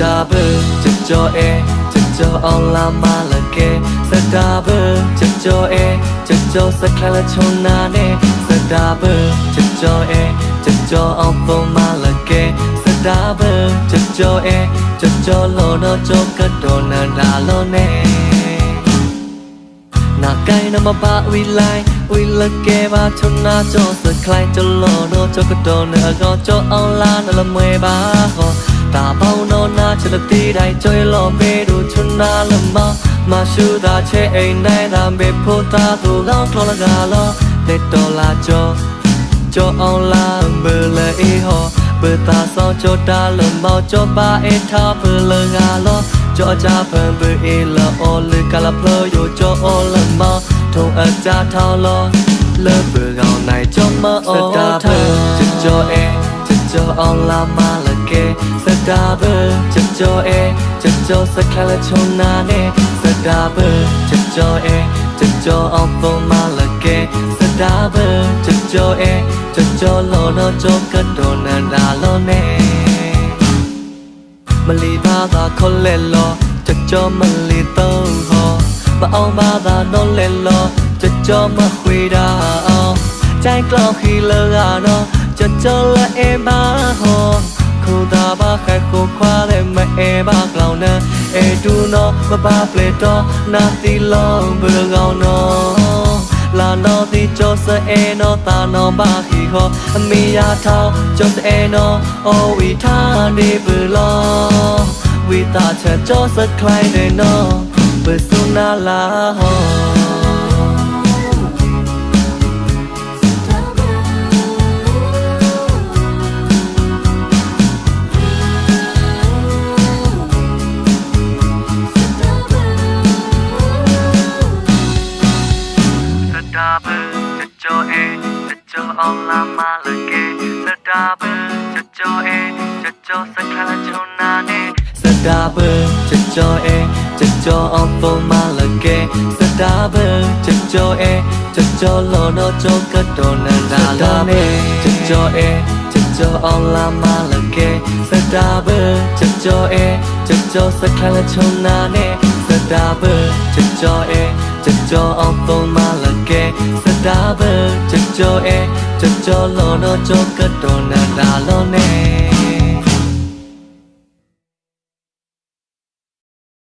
ဘကြကြောအဲကြကြောအောင်လာမလကေစတာဘကြကြောအဲကြကြောစခလချုံနာနေစတာဘကြကြောအဲကြကြောအောင်ပုံမလကေစတာဘကြကြောအဲကြကြောလောတော့ကြောကတော်နန္ဒာလောနေနာကိုင်းနမပါဝီလိုက်ဝီလကေပါချုံနာကြောစခလိုက်ကြလောတော့ကြောကတော်နေကောကြောအောင်လာနလမွေပါဟောတာပေါင်း တော့နာချလတီတိုင်းကျွေးလောပေတို့ချုံနာလမမရှူတာချဲအိမ်နိုင်တာမေဖို့တာသူကောင်းထော်လကလောလက်တော်လာကြောကြောအောင်လာဘလေအေဟောဘတာဆောင်ကြောတာလမောကြောပါအေထားဘလကလောကြောကြဖန်ပေအေလာအော်လေကလာဖလိုယိုကြောအော်လမထုံအကြထောင်းလောလေပကောင်နိုင်ကြောမအော်တာဖချကြောအဲချကြောအောင်လာမလ ကေစတာဘချကြောအဲချကြောစခလချုံနာနေစတာဘချကြောအဲချကြောအောင်ပုံမလကေစတာဘချကြောအဲချကြောလောနောကြောကတော်နန္ဒာလောနေမလီဘာသာခေါ်လဲလောကြကြောမလီတော့ဟောမအောင်ဘာသာတော့လဲလောကြကြောမခွေတာအောင်ကြိုင်ကလောက်ခီလောကတော့ကြကြောလဲအဘာဟော ခုသာဘာခက်ကိုခွာတဲ့မအေဘာကလောင်နဲ့အေတူနော်မပါပလက်တော့နာတီလုံးဘယ်ကောင်နော်လာနော်ဒီကြောစအဲနော်တာနော်ဘာခီဟောအမေရထောင်းကြောစအဲနော်အော်ဝီထားနေဘလောဝီတာချက်ကြောစကလိုင်းနေနော်ဘယ်စုနာလာဟော အောင်လာမလကေစတာဘချေချောအဲချေချောစခလာချုံနာနေစတာဘချေချောအဲချေချောအောင်ပုံမလကေစတာဘချေချောအဲချေချောလောနောကြောကတော်နန္ဒာလာနေချေချောအဲချေချောအောင်လာမလကေစတာဘချေချောအဲချေချောစခလာချုံနာနေစတာဘချေချောအဲကြကြောအောင်ပုံမလကေစတာဘကြ ကြောအဲကြကြောလောတော့ကြောကတော်နန္ဒာလောနေ